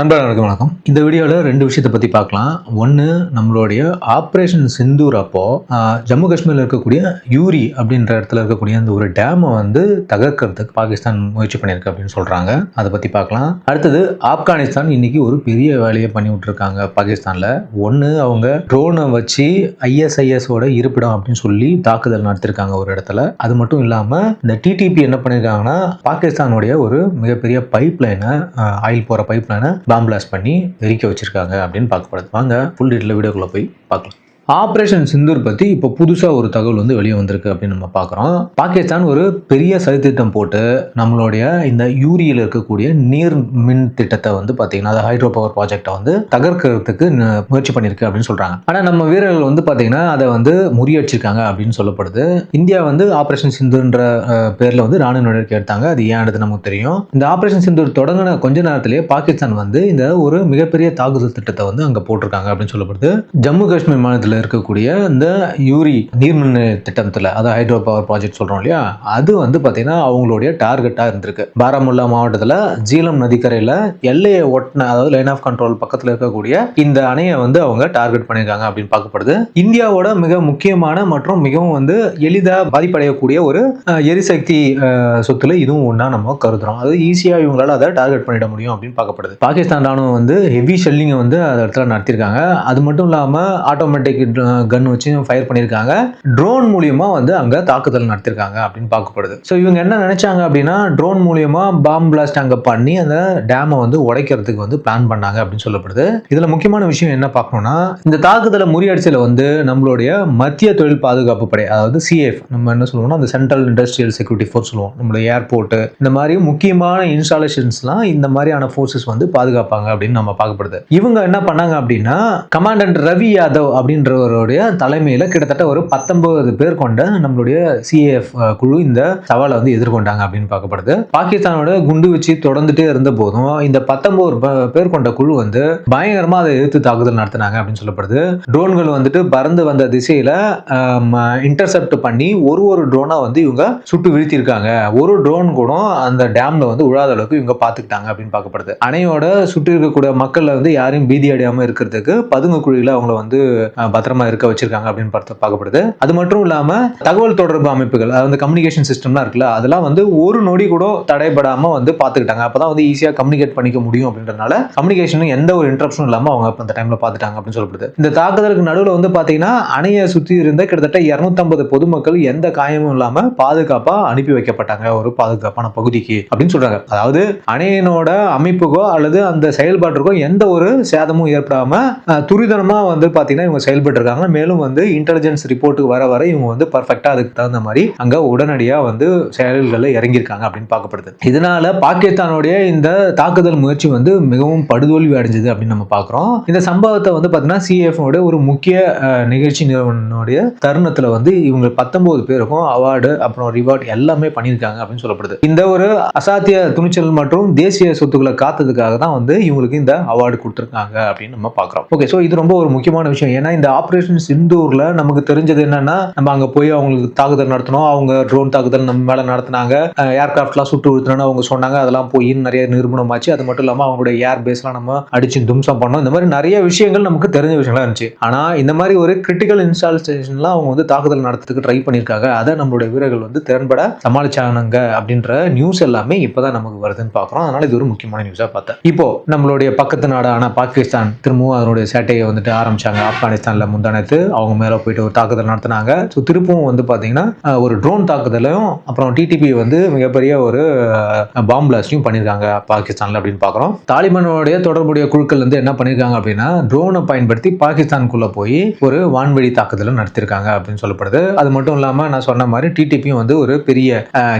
நண்பர்களுக்கு வணக்கம். இந்த வீடியோவில் ரெண்டு விஷயத்தை பற்றி பார்க்கலாம். ஒன்று நம்மளுடைய ஆப்ரேஷன் சிந்தூர் அப்போது ஜம்மு காஷ்மீரில் இருக்கக்கூடிய யூரி அப்படின்ற இடத்துல இருக்கக்கூடிய அந்த ஒரு டேமை வந்து தகர்க்கிறதுக்கு பாகிஸ்தான் முயற்சி பண்ணியிருக்கு அப்படின்னு சொல்கிறாங்க அதை பற்றி பார்க்கலாம். அடுத்தது ஆப்கானிஸ்தான் இன்றைக்கி ஒரு பெரிய வேலையை பண்ணி விட்டுருக்காங்க பாகிஸ்தானில். ஒன்று அவங்க ட்ரோனை வச்சு ஐஎஸ்ஐஎஸோட இருப்பிடம் அப்படின்னு சொல்லி தாக்குதல் நடத்திருக்காங்க ஒரு இடத்துல. அது மட்டும் இல்லாமல் இந்த டிடிபி என்ன பண்ணியிருக்காங்கன்னா பாகிஸ்தானுடைய ஒரு மிகப்பெரிய பைப் லைனை ஆயில் போகிற பைப் லைனை பாம்பிளாஸ்ட் பண்ணி எரிக்க வச்சிருக்காங்க அப்படின்னு பார்க்கப்படுது வாங்க ஃபுல் டீட்டெயில் வீடியோக்குள்ளே போய் பார்க்கலாம். ஆப்ரேஷன் சிந்தூர் பற்றி இப்போ புதுசாக ஒரு தகவல் வந்து வெளியே வந்திருக்கு அப்படின்னு நம்ம பார்க்குறோம். பாகிஸ்தான் ஒரு பெரிய சதித்திட்டம் போட்டு நம்மளுடைய இந்த யூரியில் இருக்கக்கூடிய நீர் மின் திட்டத்தை வந்து பார்த்தீங்கன்னா அது ஹைட்ரோ பவர் ப்ராஜெக்டை வந்து தகர்க்கிறதுக்கு முயற்சி பண்ணியிருக்கு அப்படின்னு சொல்கிறாங்க ஆனால் நம்ம வீரர்கள் வந்து பார்த்தீங்கன்னா அதை வந்து முறியடிச்சிருக்காங்க அப்படின்னு சொல்லப்படுது. இந்தியா வந்து ஆப்ரேஷன் சிந்துன்ற பேரில் பேர்ல வந்து ராணுவ நடவடிக்கை எடுத்தாங்க. அது ஏன்றது நமக்கு தெரியும். இந்த ஆப்ரேஷன் சிந்தூர் தொடங்கின கொஞ்ச நேரத்திலேயே பாகிஸ்தான் வந்து இந்த ஒரு மிகப்பெரிய தாக்குதல் திட்டத்தை வந்து அங்க போட்டிருக்காங்க அப்படின்னு சொல்லப்படுது. ஜம்மு காஷ்மீர் மாநிலத்தில் இருக்கக்கூடிய இந்த யூரி நீர்மின் திட்டத்தில் அதாவது ஹைட்ரோ பவர் ப்ராஜெக்ட் சொல்கிறோம் இல்லையா அது வந்து பார்த்தீங்கன்னா அவங்களுடைய டார்கெட்டாக இருந்திருக்கு. பாராமுல்லா மாவட்டத்தில் ஜீலம் நதிக்கரையில் எல்லையை ஒட்டின அதாவது லைன் ஆஃப் கண்ட்ரோல் பக்கத்தில் இருக்கக்கூடிய இந்த அணையை வந்து அவங்க டார்கெட் பண்ணியிருக்காங்க அப்படின்னு பார்க்கப்படுது. இந்தியாவோட மிக முக்கியமான மற்றும் மிகவும் வந்து எளிதாக பாதிப்படையக்கூடிய ஒரு எரிசக்தி சொத்துல இதுவும் ஒன்றா நம்ம கருதுறோம். அது ஈஸியாக இவங்களால் அதை டார்கெட் பண்ணிட முடியும் அப்படின்னு பார்க்கப்படுது. பாகிஸ்தான் ராணுவம் வந்து ஹெவி ஷெல்லிங்கை வந்து அந்த இடத்துல நடத்தியிருக்காங்க. அது மட்டும் இல்லாமல் ஆட்டோமேட்டிக் கன் வச்சு ஃபயர் பண்ணியிருக்காங்க ட்ரோன் மூலியமாக வந்து அங்கே தாக்குதல் நடத்திருக்காங்க அப்படின்னு பார்க்கப்படுது. ஸோ இவங்க என்ன நினைச்சாங்க அப்படின்னா ட்ரோன் மூலியமாக பாம் பிளாஸ்ட் அங்கே பண்ணி அந்த டேமை வந்து உடைக்கிறதுக்கு வந்து பிளான் பண்ணாங்க அப்படின்னு சொல்லப்படுது. இதில் முக்கியமான விஷயம் என்ன பார்க்கணும்னா இந்த தாக்குதலை முறியடிச்சல வந்து நம்மளுடைய மத்திய தொழில் பாதுகாப்பு படை அதாவது சிஎஃப் நம்ம என்ன சொல்லுவோம்னா அந்த சென்ட்ரல் இண்டஸ்ட்ரியல் செக்யூரிட்டி ஃபோர்ஸ் சொல்லுவோம். நம்மளுடைய ஏர்போர்ட்டு இந்த மாதிரி முக்கியமான இன்ஸ்டாலேஷன்ஸ்லாம் இந்த மாதிரியான ஃபோர்ஸஸ் வந்து பாதுகாப்பாங்க அப்படின்னு நம்ம பார்க்கப்படுது. இவங்க என்ன பண்ணாங்க அப்படின்னா கமாண்டன்ட் ரவி யாதவ் அப்படின்ற அப்படின்றவருடைய தலைமையில் கிட்டத்தட்ட ஒரு பத்தொன்பது பேர் கொண்ட நம்மளுடைய சிஏஎஃப் குழு இந்த சவாலை வந்து எதிர்கொண்டாங்க அப்படின்னு பார்க்கப்படுது. பாகிஸ்தானோட குண்டு வச்சு தொடர்ந்துட்டே இருந்த போதும் இந்த பத்தொன்பது ப- பேர் கொண்ட குழு வந்து பயங்கரமா அதை எதிர்த்து தாக்குதல் நடத்தினாங்க அப்படின்னு சொல்லப்படுது. ட்ரோன்கள் வந்துட்டு பறந்து வந்த திசையில இன்டர்செப்ட் பண்ணி ஒரு ஒரு ட்ரோனா வந்து இவங்க சுட்டு வீழ்த்திருக்காங்க ஒரு ட்ரோன் கூட அந்த டேம்ல வந்து விழாத அளவுக்கு இவங்க பாத்துக்கிட்டாங்க அப்படின்னு பார்க்கப்படுது. அணையோட சுற்றி இருக்கக்கூடிய மக்கள்ல வந்து யாரையும் பீதி அடையாம இருக்கிறதுக்கு பதுங்கு குழியில அவங்கள வந்து பத்திரமா இருக்க வச்சிருக்காங்க அப்படின்னு பார்த்து பார்க்கப்படுது. அது மட்டும் இல்லாம தகவல் தொடர்பு அமைப்புகள் அதாவது கம்யூனிகேஷன் சிஸ்டம்லாம் இருக்குல்ல அதெல்லாம் வந்து ஒரு நொடி கூட தடைபடாம வந்து பாத்துக்கிட்டாங்க அப்பதான் வந்து ஈஸியா கம்யூனிகேட் பண்ணிக்க முடியும் அப்படின்றதுனால கம்யூனிகேஷன் எந்த ஒரு இன்ட்ரப்ஷனும் இல்லாம அவங்க அந்த டைம்ல பாத்துட்டாங்க அப்படின்னு சொல்லப்படுது. இந்த தாக்குதலுக்கு நடுவுல வந்து பாத்தீங்கன்னா அணையை சுத்தி இருந்த கிட்டத்தட்ட 250 பொதுமக்கள் எந்த காயமும் இல்லாம பாதுகாப்பா அனுப்பி வைக்கப்பட்டாங்க ஒரு பாதுகாப்பான பகுதிக்கு அப்படின்னு சொல்றாங்க. அதாவது அணையினோட அமைப்புக்கோ அல்லது அந்த செயல்பாட்டிற்கோ எந்த ஒரு சேதமும் ஏற்படாம அஹ், துரிதமா வந்து பாத்தீங்கன்னா இவங்க செயல்பட்டு இருக்காங்க மேலும் வந்து இன்டெலிஜென்ஸ் ரிப்போர்ட்டுக்கு வர வர இவங்க வந்து பர்ஃபெக்டாக அதுக்கு தகுந்த மாதிரி அங்கே உடனடியாக வந்து செயல்களில் இறங்கியிருக்காங்க அப்படின்னு பார்க்கப்படுது. இதனால பாகிஸ்தானுடைய இந்த தாக்குதல் முயற்சி வந்து மிகவும் படுதோல்வி அடைஞ்சது அப்படின்னு நம்ம பார்க்குறோம். இந்த சம்பவத்தை வந்து பார்த்தீங்கன்னா சிஎஃப் ஒரு முக்கிய நிகழ்ச்சி நிறுவனுடைய தருணத்தில் வந்து இவங்க பத்தொன்பது பேருக்கும் அவார்டு அப்புறம் ரிவார்டு எல்லாமே பண்ணியிருக்காங்க அப்படின்னு சொல்லப்படுது. இந்த ஒரு அசாத்திய துணிச்சல் மற்றும் தேசிய சொத்துக்களை காத்ததுக்காக தான் வந்து இவங்களுக்கு இந்த அவார்டு கொடுத்துருக்காங்க அப்படின்னு நம்ம பார்க்குறோம். ஓகே ஸோ இது ரொம்ப ஒரு முக்கியமான விஷயம். ஏன்னா இந்த ஆப்ரேஷன் சிந்தூர்ல நமக்கு தெரிஞ்சது என்னன்னா நம்ம அங்க போய் அவங்களுக்கு தாக்குதல் நடத்தணும். அவங்க ட்ரோன் தாக்குதல் நம்ம மேல நடத்தினாங்க. ஏர்கிராஃப்ட்லாம் சுட்டு விழுத்தணும்னு அவங்க சொன்னாங்க. அதெல்லாம் போய் நிறைய நிரூபணமாச்சு அது மட்டும் இல்லாமல் அவங்களுடைய ஏர் பேஸ்லாம் நம்ம அடிச்சு தும்சம் பண்ணோம். இந்த மாதிரி நிறைய விஷயங்கள் நமக்கு தெரிஞ்ச விஷயங்களா இருந்துச்சு. ஆனா இந்த மாதிரி ஒரு கிரிட்டிக்கல் இன்ஸ்டாலேஷன்லாம் அவங்க வந்து தாக்குதல் நடத்துறதுக்கு ட்ரை பண்ணியிருக்காங்க. அதை நம்மளுடைய வீரர்கள் வந்து திறன்பட சமாளிச்சானுங்க அப்படின்ற நியூஸ் எல்லாமே இப்பதான் நமக்கு வருதுன்னு பார்க்குறோம். அதனால இது ஒரு முக்கியமான நியூஸா பார்த்தேன். இப்போ நம்மளுடைய பக்கத்து நாடான பாகிஸ்தான் திரும்பவும் அதனுடைய சேட்டையை வந்துட்டு ஆரம்பிச்சாங்க. ஆப்கானிஸ்தான்ல முந்தானத்து அவங்க மேல போயிட்டு ஒரு தாக்குதல் நடத்தினாங்க. ஸோ திருப்பவும் வந்து பாத்தீங்கன்னா ஒரு ட்ரோன் தாக்குதலையும் அப்புறம் டிடிபி வந்து மிகப்பெரிய ஒரு பாம் பிளாஸ்டையும் பண்ணியிருக்காங்க பாகிஸ்தான்ல அப்படின்னு பார்க்குறோம் தாலிபானோடைய தொடர்புடைய குழுக்கள் வந்து என்ன பண்ணியிருக்காங்க அப்படின்னா ட்ரோனை பயன்படுத்தி பாகிஸ்தானுக்குள்ள போய் ஒரு வான்வெளி தாக்குதலும் நடத்தியிருக்காங்க அப்படின்னு சொல்லப்படுது. அது மட்டும் இல்லாம நான் சொன்ன மாதிரி டிடிபியும் வந்து ஒரு பெரிய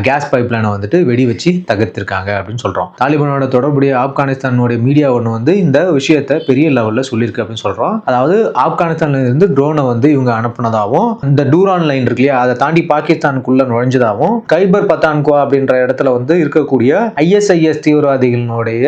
கேஸ் பைப் லைனை வந்துட்டு வெடி வச்சு தகர்த்திருக்காங்க அப்படின்னு சொல்றோம். தாலிபானோட தொடர்புடைய ஆப்கானிஸ்தானோட மீடியா ஒன்று வந்து இந்த விஷயத்தை பெரிய லெவலில் சொல்லியிருக்கு அப்படின்னு சொல்றோம். அதாவது ஆப்கானிஸ்தான்ல இருந்து ட்ரோனை வந்து இவங்க அனுப்புனதாகவும் இந்த டூரான் லைன் இருக்கு இல்லையா அதை தாண்டி பாகிஸ்தானுக்குள்ள நுழைஞ்சதாகவும் கைபர் பத்தான்கோ அப்படின்ற இடத்துல வந்து இருக்கக்கூடிய ஐஎஸ்ஐஎஸ் தீவிரவாதிகளினுடைய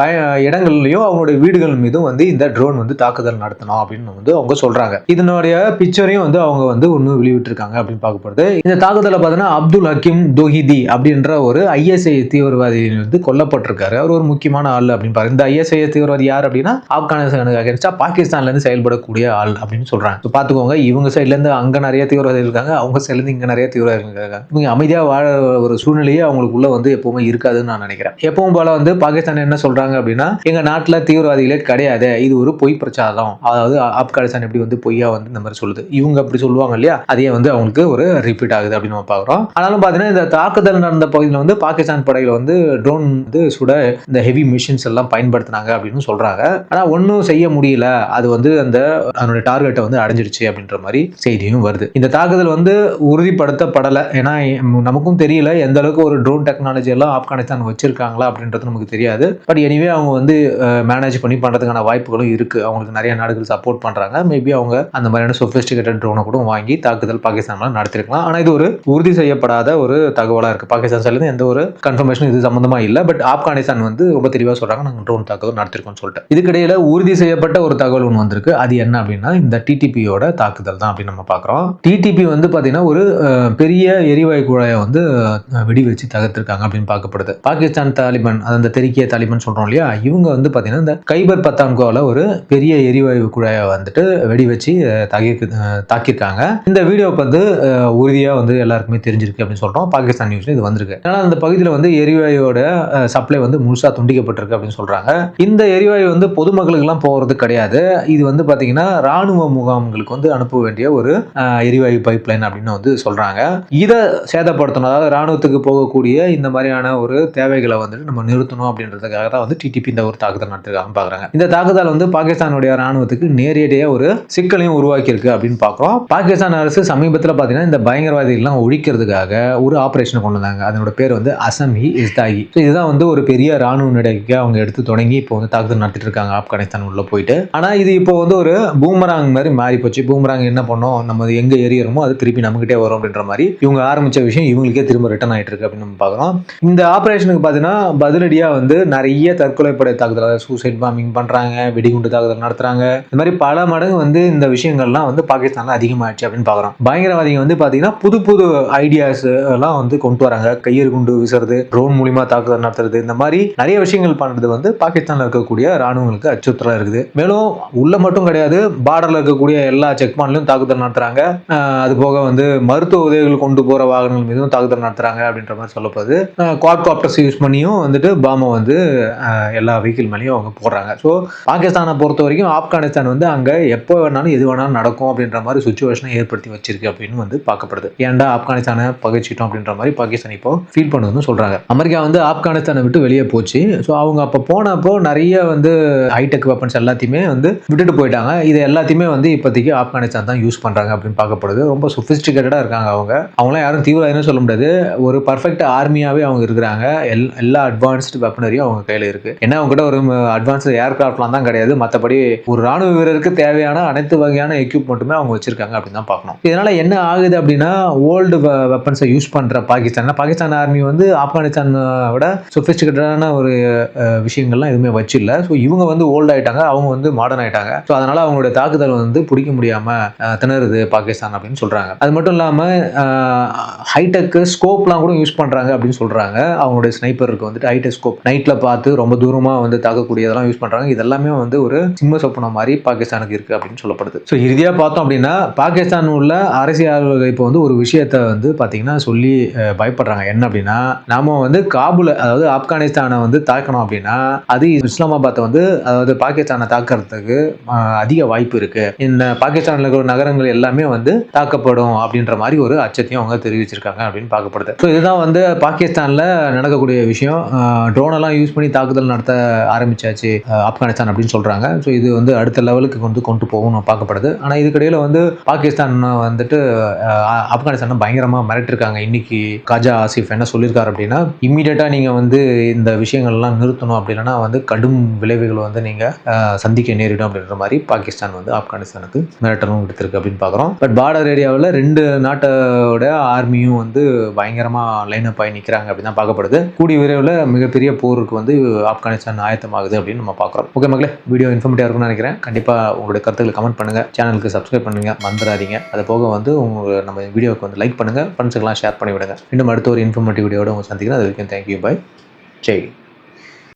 பய இடங்கள்லையும் அவங்களுடைய வீடுகள் மீதும் வந்து இந்த ட்ரோன் வந்து தாக்குதல் நடத்தணும் அப்படின்னு வந்து அவங்க சொல்றாங்க. இதனுடைய பிக்சரையும் வந்து அவங்க வந்து ஒன்று வெளியிட்டிருக்காங்க அப்படின்னு பார்க்கப்படுது. இந்த தாக்குதலை பார்த்தீங்கன்னா அப்துல் ஹக்கீம் தொஹிதி அப்படின்ற ஒரு ஐஎஸ்ஐ தீவிரவாதி வந்து கொல்லப்பட்டிருக்காரு. அவர் ஒரு முக்கியமான ஆள் அப்படின்னு பாருங்க. இந்த ஐஎஸ்ஐ தீவிரவாதி யார் அப்படின்னா ஆப்கானிஸ்தானுக்கு அகேன்ஸ்டா பாகிஸ்தான்ல இருந்து செயல்படக்கூடிய ஆள். அப்படின்னு சொல்கிறாங்க பார்த்துக்கோங்க இவங்க சைட்லேருந்து இருந்து நிறைய தீவிரவாதிகள் இருக்காங்க அவங்க சைட்லேருந்து இங்கே நிறைய தீவிரவாதிகள் இருக்காங்க. இவங்க அமைதியாக வாழ ஒரு சூழ்நிலையே அவங்களுக்குள்ள வந்து எப்பவுமே இருக்காதுன்னு நான் நினைக்கிறேன். எப்பவும் போல வந்து பாகிஸ்தான் என்ன சொல்கிறாங்க அப்படின்னா எங்கள் நாட்டில் தீவிரவாதிகளே கிடையாது இது ஒரு பொய் பிரச்சாரம். அதாவது ஆப்கானிஸ்தான் எப்படி வந்து பொய்யா வந்து இந்த மாதிரி சொல்லுது. இவங்க அப்படி சொல்லுவாங்க இல்லையா? அதே வந்து அவங்களுக்கு ஒரு ரிப்பீட் ஆகுது அப்படின்னு நம்ம பார்க்குறோம். ஆனாலும் பார்த்தீங்கன்னா இந்த தாக்குதல் நடந்த பகுதியில் வந்து பாகிஸ்தான் படையில் வந்து ட்ரோன் வந்து சுட இந்த ஹெவி மிஷின்ஸ் எல்லாம் பயன்படுத்தினாங்க அப்படின்னு சொல்கிறாங்க ஆனால் ஒன்றும் செய்ய முடியல. அது வந்து அந்த அதனுடைய டார்கெட்டை வந்து அடைஞ்சிருச்சு அப்படின்ற மாதிரி செய்தியும் வருது. இந்த தாக்குதல் வந்து உறுதிப்படுத்தப்படலை. ஏன்னா நமக்கும் தெரியல எந்த அளவுக்கு ஒரு ட்ரோன் டெக்னாலஜி எல்லாம் ஆப்கானிஸ்தான் வச்சிருக்காங்களா அப்படின்றது நமக்கு தெரியாது. பட் எனிவே அவங்க வந்து மேனேஜ் பண்ணி பண்ணுறதுக்கான வாய்ப்புகளும் இருக்கு. அவங்களுக்கு நிறைய நாடுகள் சப்போர்ட் பண்ணுறாங்க மேபி அவங்க அந்த மாதிரியான சொஃபிஸ்டிகேட்டட் ட்ரோனை கூட வாங்கி தாக்குதல் பாகிஸ்தான் நடத்திருக்கலாம். ஆனால் இது ஒரு உறுதி செய்யப்படாத ஒரு தகவலாக இருக்கு. பாகிஸ்தான் சைட்ல எந்த ஒரு கன்ஃபர்மேஷன் இது சம்மந்தமாக இல்லை. பட் ஆப்கானிஸ்தான் வந்து ரொம்ப தெளிவாக சொல்கிறாங்க நாங்கள் ட்ரோன் தாக்குதல் நடத்திருக்கோம்னு சொல்லிட்டு. இதுக்கிடையில் உறுதி செய்யப்பட்ட ஒரு தகவல் ஒன்று வந்திருக்கு. அது என்ன அப்படின்னா இந்த டிடிபியோட தாக்குதல் தான் அப்படின்னு நம்ம பார்க்குறோம். டிடிபி வந்து பார்த்தீங்கன்னா ஒரு பெரிய எரிவாயு குழாயை வந்து வெடி வச்சு தகர்த்திருக்காங்க அப்படின்னு பார்க்கப்படுது. பாகிஸ்தான் தாலிபான் அந்த தெறிக்கிய தாலிபான் சொல்கிறோம் இல்லையா? இவங்க வந்து பார்த்தீங்கன்னா இந்த கைபர் பத்தான்கோவில் ஒரு பெரிய எரிவாயு குழாயை வந்துட்டு வெடி வச்சு அஹ், தாக்கி தாக்கியிருக்காங்க. இந்த வீடியோ வந்து உறுதியாக வந்து எல்லாருக்குமே தெரிஞ்சிருக்கு அப்படின்னு சொல்கிறோம் பாகிஸ்தான் நியூஸ்ல இது வந்திருக்கு. அதனால அந்த பகுதியில் வந்து எரிவாயுவோட சப்ளை வந்து முழுசாக துண்டிக்கப்பட்டிருக்கு அப்படின்னு சொல்கிறாங்க இந்த எரிவாயு வந்து பொதுமக்களுக்கெல்லாம் போகிறது கிடையாது. இது வந்து பார்த்தீங்கன்னா ராணுவ முகாம்களுக்கு வந்து அனுப்ப வேண்டிய ஒரு எரிவாயு பைப்லைன் அப்படின்னு வந்து சொல்கிறாங்க இதை சேதப்படுத்தணும். அதாவது ராணுவத்துக்கு போகக்கூடிய இந்த மாதிரியான ஒரு தேவைகளை வந்துட்டு நம்ம நிறுத்தணும் அப்படின்றதுக்காக தான் வந்து டிடிபி இந்த ஒரு தாக்குதல் நடத்திருக்காங்க பார்க்குறாங்க இந்த தாக்குதல் வந்து பாகிஸ்தானுடைய ராணுவத்துக்கு நேரடியாக ஒரு சிக்கலையும் உருவாக்கியிருக்கு அப்படின்னு பார்க்குறோம் பாகிஸ்தான் அரசு சமீபத்தில் பார்த்தீங்கன்னா இந்த பயங்கரவாதிகள்லாம் ஒழிக்கிறதுக்காக ஒரு ஆப்ரேஷன் கொண்டு வந்தாங்க. அதனோட பேர் வந்து அசமி இஸ்தாகி ஸோ இதுதான் வந்து ஒரு பெரிய ராணுவ நடவடிக்கை அவங்க எடுத்து தொடங்கி இப்போ வந்து தாக்குதல் நடத்திட்டு இருக்காங்க ஆப்கானிஸ்தான் உள்ள போயிட்டு. ஆனால் இது இப்போ வந்து ஒரு பூமராங் மாதிரி மாறி போச்சு. பூமராங் என்ன பண்ணோம் நம்ம எங்கே எரியறோமோ அது திருப்பி நம்மகிட்டே வரும் அப்படின்ற மாதிரி இவங்க ஆரம்பித்த விஷயம் இவங்களுக்கே திரும்ப ரிட்டர்ன் ஆகிட்டு இருக்கு அப்படின்னு நம்ம பார்க்குறோம் இந்த ஆபரேஷனுக்கு பார்த்தீங்கன்னா பதிலடியாக வந்து நிறைய தற்கொலைப்படை தாக்குதல் சூசைட் பாம்பிங் பண்ணுறாங்க வெடிகுண்டு தாக்குதல் நடத்துறாங்க. இந்த மாதிரி பல மடங்கு வந்து இந்த விஷயங்கள்லாம் வந்து பாகிஸ்தானில் அதிகமாகிடுச்சு அப்படின்னு பார்க்குறோம் பயங்கரவாதிங்க வந்து பார்த்தீங்கன்னா புது புது ஐடியாஸ் எல்லாம் வந்து கொண்டு வராங்க. கையெறி குண்டு வீசுறது ட்ரோன் மூலிமா தாக்குதல் நடத்துறது இந்த மாதிரி நிறைய விஷயங்கள் பண்ணுறது வந்து பாகிஸ்தானில் இருக்கக்கூடிய ராணுவங்களுக்கு அச்சுறுத்தலாக இருக்குது. மேலும் உள்ள மட்டும் கிடையாது பார்டரில் இருக்கக்கூடிய எல்லா செக் பாயிண்ட்லையும் தாக்குதல் நடத்துகிறாங்க அது போக வந்து மருத்துவ உதவிகள் கொண்டு போகிற வாகனங்கள் மீதும் தாக்குதல் நடத்துகிறாங்க அப்படின்ற மாதிரி சொல்லப்படுது. குவாட் காப்டர்ஸ் யூஸ் பண்ணியும் வந்துட்டு பாமை வந்து எல்லா வெஹிக்கிள் மேலேயும் அவங்க போடுறாங்க. ஸோ பாகிஸ்தானை பொறுத்த வரைக்கும் ஆப்கானிஸ்தான் வந்து அங்கே எப்போ வேணாலும் எது வேணாலும் நடக்கும் அப்படின்ற மாதிரி சுச்சுவேஷனை ஏற்படுத்தி வச்சிருக்கு அப்படின்னு வந்து பார்க்கப்படுது. ஏன்டா ஆப்கானிஸ்தானை பகைச்சிட்டோம் அப்படின்ற மாதிரி பாகிஸ்தான் இப்போ ஃபீல் பண்ணுதுன்னு சொல்கிறாங்க அமெரிக்கா வந்து ஆப்கானிஸ்தானை விட்டு வெளியே போச்சு. ஸோ அவங்க அப்போ போனப்போ நிறைய வந்து ஹைடெக் வெப்பன்ஸ் எல்லாத்தையுமே வந்து விட்டுட்டு போயிட்டாங்க. இது எல்லாத்தையுமே வந்து இப்போதைக்கு ஆப்கானிஸ்தான் தான் யூஸ் பண்ணுறாங்க அப்படின்னு பார்க்கப்படுது. ரொம்ப சொஃபிஸ்டிகேட்டடாக இருக்காங்க அவங்க. அவங்களாம் யாரும் தீவிரவாதின்னு சொல்ல முடியாது. ஒரு பர்ஃபெக்ட் ஆர்மியாகவே அவங்க இருக்கிறாங்க. எல் எல்லா அட்வான்ஸ்டு வெப்பனரியும் அவங்க கையில் இருக்குது ஏன்னா அவங்க கிட்ட ஒரு அட்வான்ஸ்டு ஏர்கிராஃப்ட்லாம் தான் கிடையாது. மற்றபடி ஒரு ராணுவ வீரருக்கு தேவையான அனைத்து வகையான எக்யூப்மெண்ட்டுமே அவங்க வச்சிருக்காங்க அப்படின்னு தான் பார்க்கணும். இதனால் என்ன ஆகுது அப்படின்னா ஓல்டு வெப்பன்ஸை யூஸ் பண்ணுற பாகிஸ்தான். பாகிஸ்தான் ஆர்மி வந்து ஆப்கானிஸ்தான் விட சொஃபிஸ்டிகேட்டடான ஒரு விஷயங்கள்லாம் எதுவுமே வச்சு இல்லை ஸோ இவங்க வந்து ஓல்ட் ஆகிட்டாங்க அவங்க வந்து மாடர்ன் ஆகிட்டாங்க ஸோ அதனால் அவங்களுடைய தாக்குதல் வந்து பிடிக்க முடியாம திணறுது பாகிஸ்தான் அப்படின்னு சொல்றாங்க. அது மட்டும் இல்லாம ஹைடெக் ஸ்கோப்லாம் கூட யூஸ் பண்றாங்க அப்படின்னு சொல்றாங்க. அவங்களுடைய ஸ்னைப்பருக்கு வந்துட்டு ஹைடெக் ஸ்கோப் நைட்ல பார்த்து ரொம்ப தூரமா வந்து தாக்கக்கூடியதெல்லாம் யூஸ் பண்றாங்க. இதெல்லாமே வந்து ஒரு சிம்ம சொப்பனம் மாதிரி பாகிஸ்தானுக்கு இருக்கு அப்படின்னு சொல்லப்படுது. ஸோ இறுதியா பார்த்தோம் அப்படின்னா பாகிஸ்தான் உள்ள அரசியல் இப்போ வந்து ஒரு விஷயத்த வந்து பாத்தீங்கன்னா சொல்லி பயப்படுறாங்க. என்ன அப்படின்னா நாம வந்து காபூல அதாவது ஆப்கானிஸ்தானை வந்து தாக்கணும் அப்படின்னா அது இஸ்லாமாபாத்தை வந்து அதாவது பாகிஸ்தானை தாக்குறதுக்கு அதிக வாய்ப்பு இருக்கு. இந்த பாகிஸ்தான்ல இருக்கிற நகரங்கள் எல்லாமே வந்து தாக்கப்படும் அப்படின்ற மாதிரி ஒரு அச்சத்தையும் அவங்க தெரிவிச்சிருக்காங்க அப்படின்னு பார்க்கப்படுது. ஸோ இதுதான் வந்து பாகிஸ்தான்ல நடக்கக்கூடிய விஷயம். ட்ரோன் எல்லாம் யூஸ் பண்ணி தாக்குதல் நடத்த ஆரம்பிச்சாச்சு ஆப்கானிஸ்தான் அப்படின்னு சொல்றாங்க. ஸோ இது வந்து அடுத்த லெவலுக்கு வந்து கொண்டு போகணும் பார்க்கப்படுது. ஆனால் இதுக்கிடையில வந்து பாகிஸ்தான் வந்துட்டு ஆப்கானிஸ்தான் ஆப்கானிஸ்தானை பயங்கரமா மிரட்டிருக்காங்க. இன்னைக்கு காஜா ஆசிஃப் என்ன சொல்லியிருக்காரு அப்படின்னா இம்மீடியட்டாக நீங்க வந்து இந்த விஷயங்கள்லாம் நிறுத்தணும் அப்படி இல்லைன்னா வந்து கடும் விளைவுகள் வந்து நீங்க சந்திக்க நேரிடும் அப்படின்ற மாதிரி பாகிஸ்தான் வந்து ஆப்கானிஸ்தானுக்கு மிரட்டலும் விடுத்திருக்கு அப்படின்னு பார்க்குறோம். பட் பார்டர் ஏரியாவில் ரெண்டு நாட்டோட ஆர்மியும் வந்து பயங்கரமாக லைன் அப் ஆகி நிற்கிறாங்க அப்படின்னு தான் பார்க்கப்படுது. கூடிய விரைவில் மிகப்பெரிய போருக்கு வந்து ஆப்கானிஸ்தான் ஆயத்தமாகுது அப்படின்னு நம்ம பார்க்குறோம். ஓகே மக்களே வீடியோ இன்ஃபர்மேட்டிவாக இருக்கும்னு நினைக்கிறேன். கண்டிப்பாக உங்களுடைய கருத்துக்களை கமெண்ட் பண்ணுங்கள் சேனலுக்கு சப்ஸ்கிரைப் பண்ணுங்க. மறந்துடாதீங்க. அது போக வந்து உங்கள் நம்ம வீடியோவுக்கு வந்து லைக் பண்ணுங்கள் ஃப்ரெண்ட்ஸுக்கெல்லாம் ஷேர் பண்ணி விடுங்க இன்னும் அடுத்த ஒரு இன்ஃபர்மேட்டிவ் வீடியோட உங்க சந்திக்கிறேன். அது வரைக்கும் தேங்க்யூ பை ஜெய்